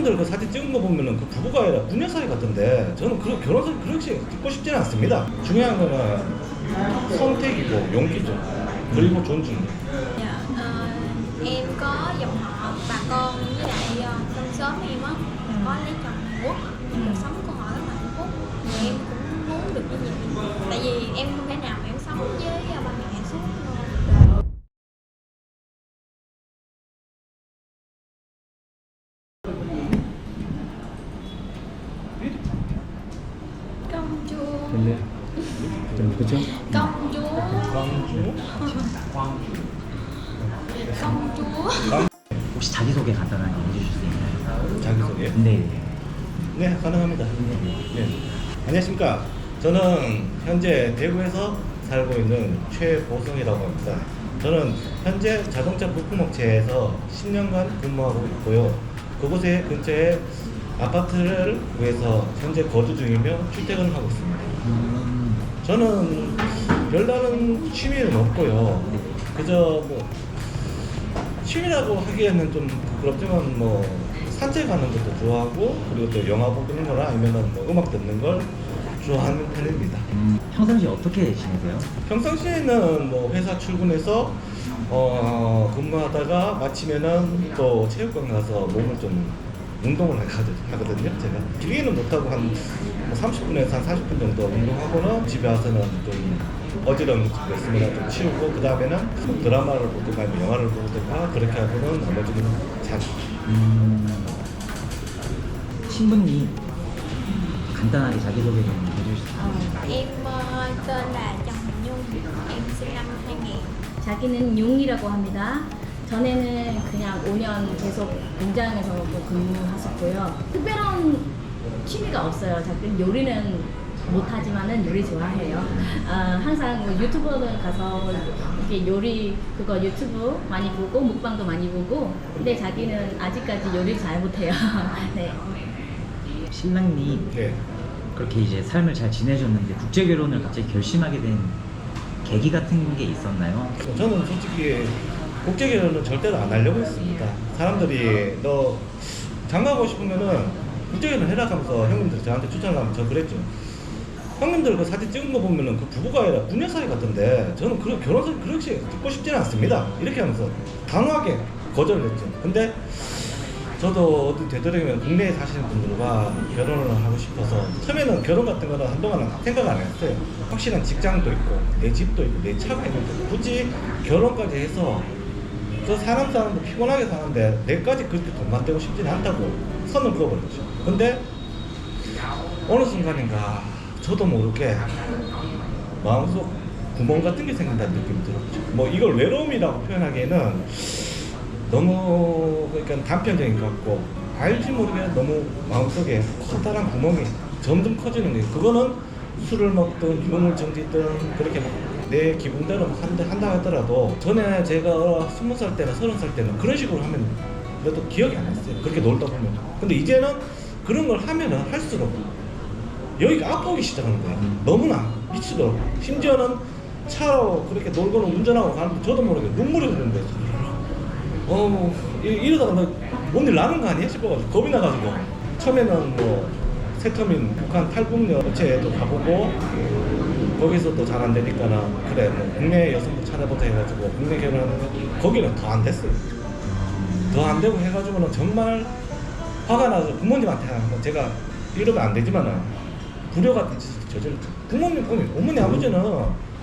형님들 그 사진 찍은 거 보면은 그 부부가 아니라 부녀 사이 같던데 저는 그 결혼을 그렇게 듣고 싶지는 않습니다. 중요한 거는 선택이고 용기죠. 그리고 존중. Dạ, ờ, em có dòng họ bà con với lại ờ, trong xóm em á có lấy chồng Hàn Quốc cuộc sống của họ rất là hạnh phúc và em cũng muốn được như vậy tại vì em không thể nào mà em sống với ờ, ba mẹ suốt ờ, công chúa 근데 công chúa công chúa 혹시 자기소개 간단하게 해주실 수 있나요? 자기소개. 네. 네, 가능합니다. 네. 안녕하십니까. 저는 현재 대구에서 살고 있는 최보성이라고 합니다. 저는 현재 자동차 부품업체에서 10년간 근무하고 있고요. 그곳에 근처에 아파트를 구해서 현재 거주 중이며 출퇴근을 하고 있습니다. 음, 저는 별다른 취미는 없고요. 그저 뭐 취미라고 하기에는 좀 부끄럽지만 뭐 산책하는 것도 좋아하고 그리고 또 영화 보는 거나 아니면은 뭐 음악 듣는 걸 좋아하는 편입니다. 음, 평상시 어떻게 지내세요? 평상시에는 뭐 회사 출근해서 어 근무하다가 마치면은 또 체육관 가서 몸을 좀 운동을 하거든- 하거든요. 제가 길게는 못하고 한 30분에서 한 40분 정도 운동하고는 집에 와서는 좀 어지러운 거 있으면 좀 치우고 그 다음에는 드라마를 보든가 아니면 영화를 보든가 그렇게 하고는 나머지는 자주 음, 신부님 간단하게 자기소개 좀 해주실 수 있나요? Em ờ, tên là Trần Hồng Nhung, em sinh năm 2000. 자기는 용이라고 합니다. 전에는 그냥 5년 계속 공장에서 뭐 근무하셨고요. 특별한 취미가 없어요. 자기는 요리는 못하지만은 요리 좋아해요. 아, 항상 뭐 유튜버들 가서 이렇게 요리 그거 유튜브 많이 보고 먹방도 많이 보고 근데 자기는 아직까지 요리 잘 못해요. 네. 신랑님 네. 그렇게 이제 삶을 잘 지내셨는데 국제 결혼을 갑자기 결심하게 된 계기 같은 게 있었나요? 저는 솔직히 국제 결혼은 절대로 안 하려고 했습니다. 사람들이 너 장가가고 싶으면은 국제 결혼 해라 하면서 형님들이 저한테 추천하면 저 그랬죠. 형님들 그 사진 찍은 거 보면은 그 부부가 아니라 부녀 사이 같던데 저는 그런 결혼을 그렇게 듣고 싶지는 않습니다. 이렇게 하면서 단호하게 거절을 했죠. 근데 저도 어디 되도록이면 국내에 사시는 분들과 결혼을 하고 싶어서 처음에는 결혼 같은 거는 한동안 생각 안 했어요. 확실한 직장도 있고 내 집도 있고 내 차가 있는데 굳이 결혼까지 해서 저 사람 사람도 피곤하게 사는데 내까지 그렇게 돈만 떼고 싶지는 않다고 선을 그어버렸죠. 근데 어느 순간인가 저도 모르게 마음속 구멍 같은 게 생긴다는 느낌이 들었죠. 뭐 이걸 외로움이라고 표현하기에는 너무 그러니까 단편적인 것 같고 알지 모르게 너무 마음속에 커다란 구멍이 점점 커지는 게 그거는 술을 먹든 유흥을 즐기든 그렇게 막 내 기분대로 막 한다, 한다 하더라도 전에 제가 스무 살 때나 서른 살 때는 그런 식으로 하면 그래도 기억이 안 났어요 그렇게 놀다 보면 근데 이제는 그런 걸 하면은 할수록 여기가 아프기 시작하는 거야. 너무나 미치도록. 심지어는 차로 그렇게 놀고는 운전하고 가는데 저도 모르게 눈물이 흐르는 거야. 어, 이- 이러다가 나뭔일 나는 거 아니야 싶어가지고 겁이 나가지고 처음에는 뭐 세터민 북한 탈북녀 업체에도 가보고 거기서 또잘안 되니까는 그래 뭐 국내 여성도 찾아보자 해가지고 국내 결혼하는 거 거기는 더 안 됐어요. 더 안 되고 해가지고는 정말 화가 나서 부모님한테 제가 이러면 안 되지만은 불효 같은 짓을 저질렀죠. 부모님, 어머니, 어머니 아버지는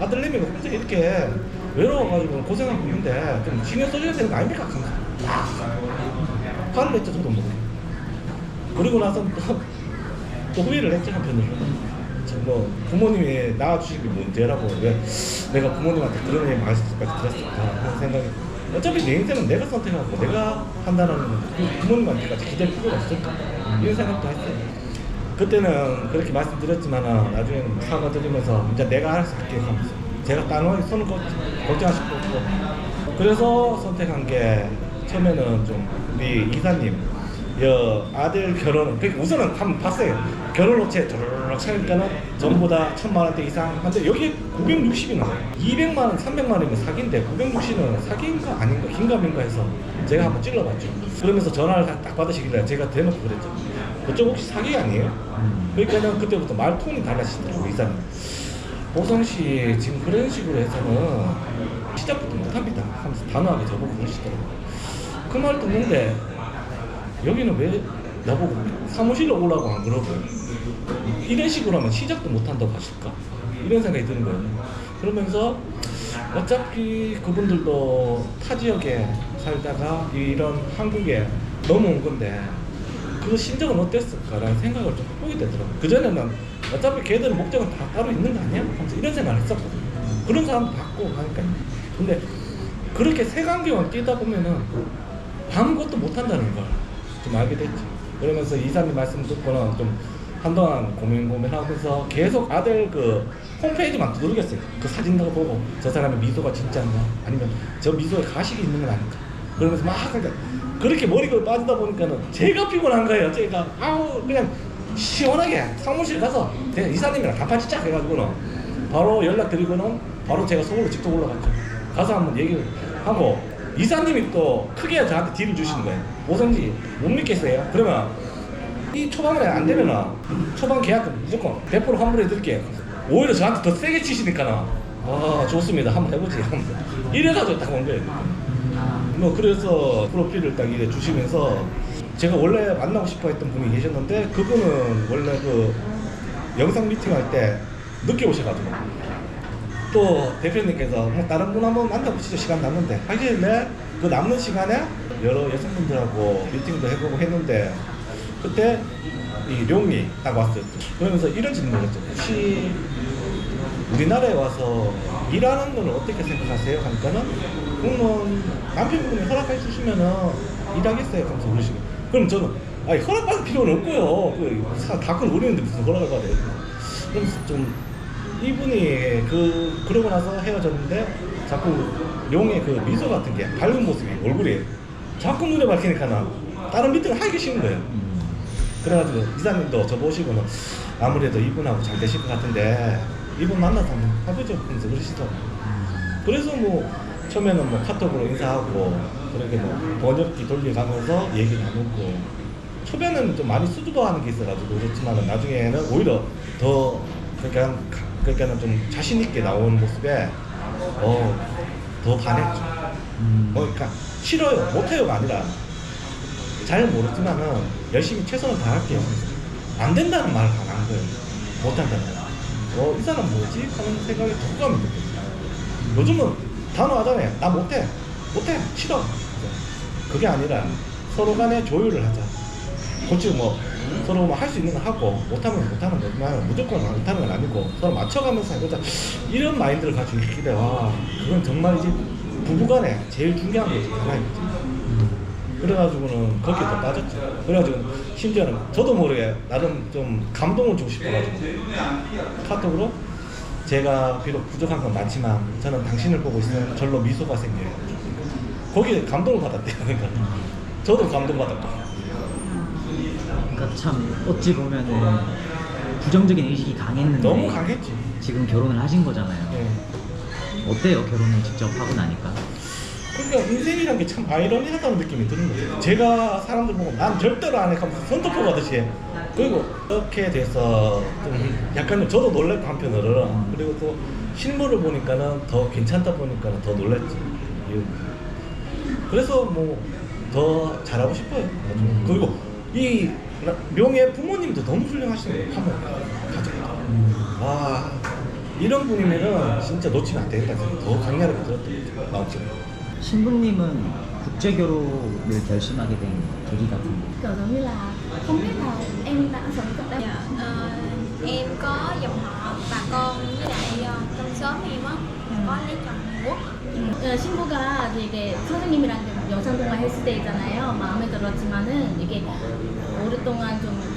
아들내미가 혼자 이렇게 외로워가지고 고생하고 있는데 좀 신경 써줘야 되는 거 아닙니까? 화를 냈죠, 저도 모르게. 그리고 나서 또, 또 후회를 했죠, 한편으로. 저뭐 부모님이 게 문제라고 왜 내가 부모님한테 그런 얘기 말씀까지 드렸을까 그런 생각이 어차피 내 인생은 내가 선택하고 내가 판단하는 건데 그 부모님한테까지 기댈 필요가 없을까? 이런 생각도 했어요. 그때는 그렇게 말씀드렸지만 나중에는 사과드리면서 이제 내가 알아서 할게 하면서 제가 단호하게 손을 걷, 걱정하실 거 없고. 그래서 선택한 게 처음에는 좀 우리 이사님 여 아들 결혼을 그러니까 우선은 한번 봤어요. 결혼 업체 저 막 차니까는 전부 다 천만 원대 이상. 한데 여기 960이 나와요 200만 원, 300만 원이면 사기인데 960은 사기인가 아닌가? 긴가민가 해서 제가 한번 찔러봤죠. 그러면서 전화를 딱 받으시길래 제가 대놓고 그랬죠. 그쪽 혹시 사기 아니에요? 그러니까는 그때부터 말톤이 달라지더라고요 이사님 보성씨 지금 그런 식으로 해서는 시작부터 못합니다. 하면서 단호하게 저보고 그러시더라고요. 그 말 듣는데 여기는 왜 나보고 사무실로 오라고 안 그러고 이런 식으로 하면 시작도 못한다고 하실까? 이런 생각이 드는 거예요. 그러면서 어차피 그분들도 타 지역에 살다가 이런 한국에 넘어온 건데 그 심정은 어땠을까라는 생각을 좀 해보게 되더라고요. 그전에는 어차피 걔들은 목적은 다 따로 있는 거 아니야? 하면서 이런 생각을 했었거든요. 그런 사람도 봤고 하니까. 근데 그렇게 색안경을 끼다 보면은 아무것도 못한다는 걸 좀 알게 됐지. 그러면서 이사님 말씀 듣고는 좀 한동안 고민 고민하면서 계속 아들 그 홈페이지만 두드리겠어요. 그 사진 을 보고 저 사람의 미소가 진짜인가 아니면 저 미소에 가식이 있는 건 아닐까. 그러면서 막 그러니까 그렇게 머리가 빠지다 보니까는 제가 피곤한 거예요. 제가 아우 그냥 시원하게 사무실 가서 그냥 이사님이랑 단판 찢자 해가지고는 바로 연락 드리고는 바로 제가 서울로 직접 올라갔죠. 가서 한번 얘기를 하고 이사님이 또 크게 저한테 딜을 주시는 거예요. 오성지 못 믿겠어요? 그러면 이 초반에 안 되면은 초반 계약금 무조건 100% 환불해 드릴게요. 오히려 저한테 더 세게 치시니까는 아 좋습니다. 한번 해보지. 이래가지고 딱 온 거예요. 뭐 그래서 프로필을 딱 이래 주시면서 제가 원래 만나고 싶어 했던 분이 계셨는데 그분은 원래 그 영상 미팅 할 때 늦게 오셔가지고 또 대표님께서 뭐 다른 분 한번 만나보시죠 시간 남는데 하길래 그 남는 시간에 여러 여성분들하고 미팅도 해보고 했는데 그때 이 룡이 딱 왔었죠 그러면서 이런 질문을 했죠. 혹시 우리나라에 와서 일하는 걸 어떻게 생각하세요? 하니까는 그러면 남편분이 허락해 주시면은 일하겠어요? 하면서 그러시고. 그럼 저는 아니 허락받을 필요는 없고요. 그 사- 다큰 우리는데 무슨 허락을 받아요. 그래서 좀 이분이 그 그러고 나서 헤어졌는데 자꾸 용의 그 미소 같은 게 밝은 모습이 얼굴이 자꾸 눈에 밝히니까 다른 미팅을 하기 싫은 거예요 그래가지고 이사님도 저 보시고는 아무래도 이분하고 잘 되실 것 같은데 이분 만나서 한번 해보죠 하면서 그러시더라고요 그래서 뭐 처음에는 뭐 카톡으로 인사하고 그렇게 뭐 번역기 돌려가면서 얘기 나누고 초반에는 좀 많이 수줍어하는 게 있어가지고 그렇지만은 나중에는 오히려 더 그러니까 그러니까는 좀 자신 있게 나오는 모습에 어 더 반했죠. 음. 뭐 그러니까 싫어요 못해요가 아니라 잘 모르지만은 열심히 최선을 다할게요. 안 된다는 말을 안 한 거예요. 못 한다는 거. 어이 사람 뭐지 하는 생각이 조금이 들거든요. 요즘은 단호하잖아요. 나 못해, 못해, 싫어. 그게 아니라 서로 간에 조율을 하자. 그치 뭐 서로 뭐 할 수 있는 거 하고 못하면 못하는 거지만 무조건 못하는 건 아니고 서로 맞춰가면서 해보자 이런 마인드를 가지고 있기 때문에 와 그건 정말이지 부부간에 제일 중요한 거지 하나이지 그래가지고는 거기에 더 빠졌죠. 그래가지고 심지어는 저도 모르게 나름 좀 감동을 주고 싶어가지고. 카톡으로 제가 비록 부족한 건 많지만 저는 당신을 보고 있으면 절로 미소가 생겨요. 거기에 감동을 받았대요 그러니까. 저도 감동받았고. 그러니까 참 어찌 보면은 부정적인 의식이 강했는데 너무 강했지. 지금 결혼을 하신 거잖아요. 예. 어때요? 결혼을 직접 하고 나니까? 그러니까 인생이란 게 참 아이러니하다는 느낌이 드는 거예요. 제가 사람들 보고 난 절대로 안 해 하면서 손톱 뽑아듯이 그리고 이렇게 돼서 좀 약간 저도 놀랬고 한편으로는 그리고 또 실물을 보니까는 더 괜찮다 보니까는 더 놀랬지. 이- 그래서 뭐 더 잘하고 싶어요. 그리고 이 라- 명예 부모님도 너무 훌륭하신 거예요. 와 이런 분이면은 진짜 놓치면 안 되겠다. 더 강렬하게 들었던. 마음속에. 신부님은 국제 결혼을 결심하게 된 계기 같은 거. kiểu giống như là không biết là em đã sống tại đây Dạ, ờ, em có dòng họ bà con với lại ờ, trong xóm em á có lấy chồng Hàn Quốc 어, 신부가 되게 선생님이랑 좀 영상 통화 했을 때 있잖아요. 마음에 들었지만은 이게 오랫동안 좀뭐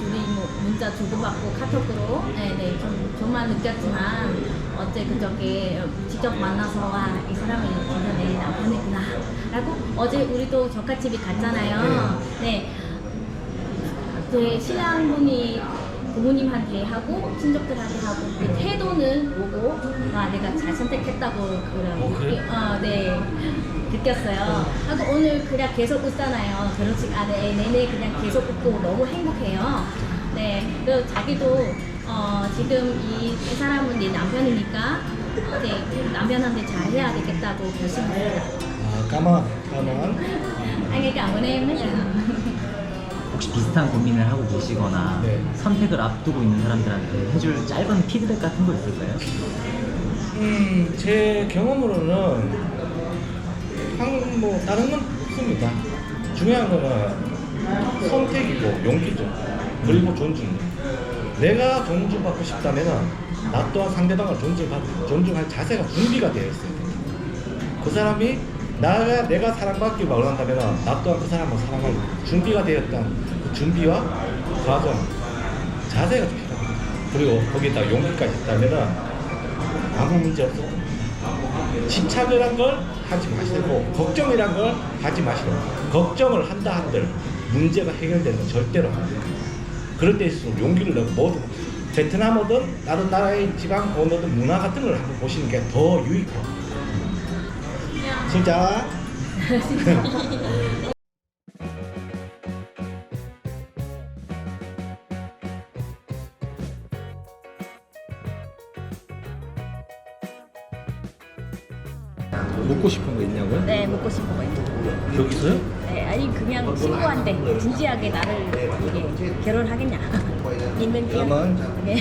문자 주고받고 카톡으로 네네 좀 좀만 느꼈지만 어째 그저께 직접 만나서 와 이 사람이 진짜 내 남편이구나 라고 어제 우리도 저가집이 갔잖아요. 네. 제 신랑분이 부모님한테 하고 친족들한테 하고 그 태도는 보고 아 내가 잘 선택했다고 그런 어, 그래요? 어, 네 느꼈어요. 하고 오늘 그냥 계속 웃잖아요. 결혼식 안에 내내 그냥 계속 웃고 너무 행복해요. 네, 그 자기도 어, 지금 이, 이 사람은 내 남편이니까 네, 남편한테 잘해야 되겠다고 결심했어요. 아 까만 까만 em rất nhiều. 혹시 비슷한 고민을 하고 계시거나 네. 선택을 앞두고 있는 사람들한테 해줄 짧은 피드백 같은 거 있을까요? 음, 제 경험으로는 한, 뭐 다른 건 없습니다. 중요한 거는 선택이고 용기죠. 그리고 존중. 내가 존중받고 싶다면은 나 또한 상대방을 존중받, 존중할 자세가 준비가 되어 있어야 돼요. 그 사람이 나가 내가 사랑받기 원한다면 나 또한 그 사람을 사랑할 준비가 되었던 그 준비와 과정, 자세가 필요합니다. 그리고 거기다 용기까지 있다면은 아무 문제 없어. 집착이란 걸 하지 마시고 걱정이란 걸 하지 마시고 걱정을 한다 한들 문제가 해결되는 건 절대로 안 돼요. 그럴 때일수록 용기를 내고 뭐든 베트남어든 다른 나라의 지방 언어든 문화 같은 걸 한번 보시는 게 더 유익해요. 진짜. 먹고 싶은 거 있냐고요? 네, 먹고 싶은 거 있어요. 여기 있어요? 네, 아니 그냥 친구한테 진지하게 나를 이게 결혼하겠냐? 있는 그러면 네.